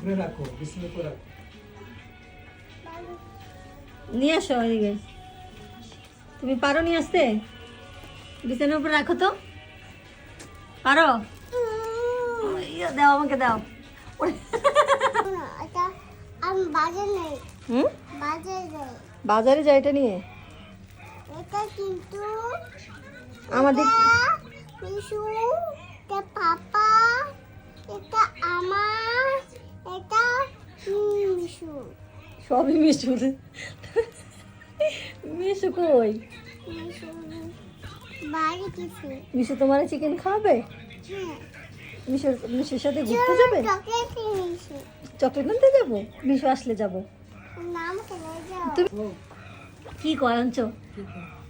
উপরে রাখো বিছানার উপরে রাখো। নিয়ে আসো এদিকে। তুমি পারো নিয়ে আসতে? বিছানার উপর রাখো তো। পারো? ইয়া, দাও আমাকে দাও। আমি বাজে নেই। হুম? বাজারে যাই। এটা নিয়ে। এটা কিন্তু আমাদের মিশু এটা পাপা এটা আমার। মিশু সবই মিশুর মিশু কই? মিশু তোমার চিকেন খাওয়াবে? হ্যাঁ। মিশুর মিশুর সাথে ঘুরতে যাবে? চকলেট কিনতে যাব? মিশু আসলে যাব। কি কর আনছো?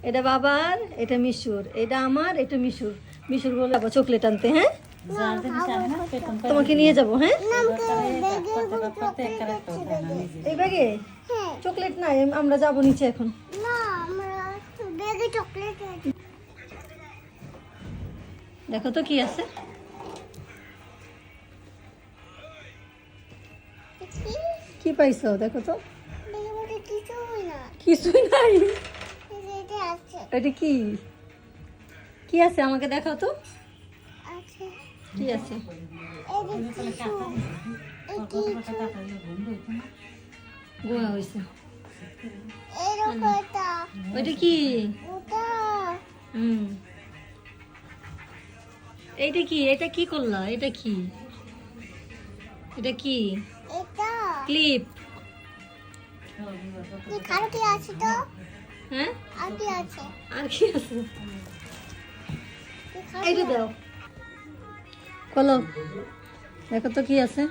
এটা বাবার এটা মিশুর। এটা আমার এটা মিশুর। মিশুর বলে চকলেট আনতে হ্যাঁ? তোমাকে নিয়ে যাব হ্যাঁ? চকলেট এই ব্যাগে হ্যাঁ। চকলেট নাই আমরা যাব নিচে এখন। না আমরা ব্যাগে চকলেট আছে দেখো তো কি আছে। কি পাইছো দেখো তো। কিছুই না নাই। এটা কি? কি আছে আমাকে দেখাও তো। কি আছে। গোয়া হয়েছে। ওইটা কি? হুম। এইটা কি? এটা কি করলা? এটা কি? এটা কি? ক্লিপ। কি কি আছে তো হ্যাঁ? আর কি আছে? আর কি আছে? কি এইটা দাও। কলো দেখো তো কি আছে।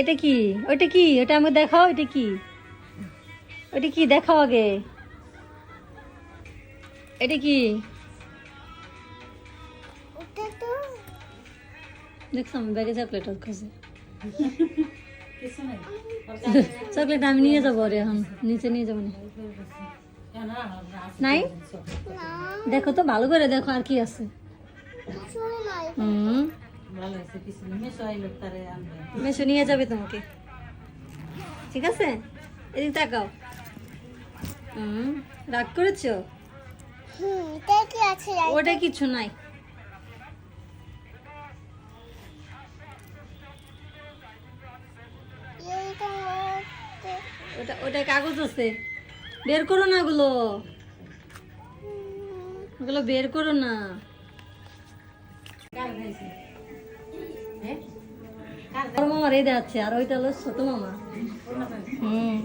এটা কি? ওইটা কি? ওটা আমাকে দেখাও এটা কি? ওটা কি? দেখাও আগে। এটা কি? দেখছ আমি ব্যাগে চকলেট খুঁজে চকলেট আমি নিয়ে যাব রে এখন নিচে নিয়ে যাব না। নাই? দেখো তো, ভালো করে দেখো আর কি আছে। হুম। মেশো নিয়ে যাবে তোমাকে। ঠিক আছে? এদিক তাকাও। হুম, রাগ করেছ? ওটা কিছু নাই। ওটা ওটা কাগজ আছে। বের করো না ওগুলো। ওগুলো বের করো না। বড় মামার এই দেখাচ্ছে আর ওইটা হলো ছোট মামা। হুম।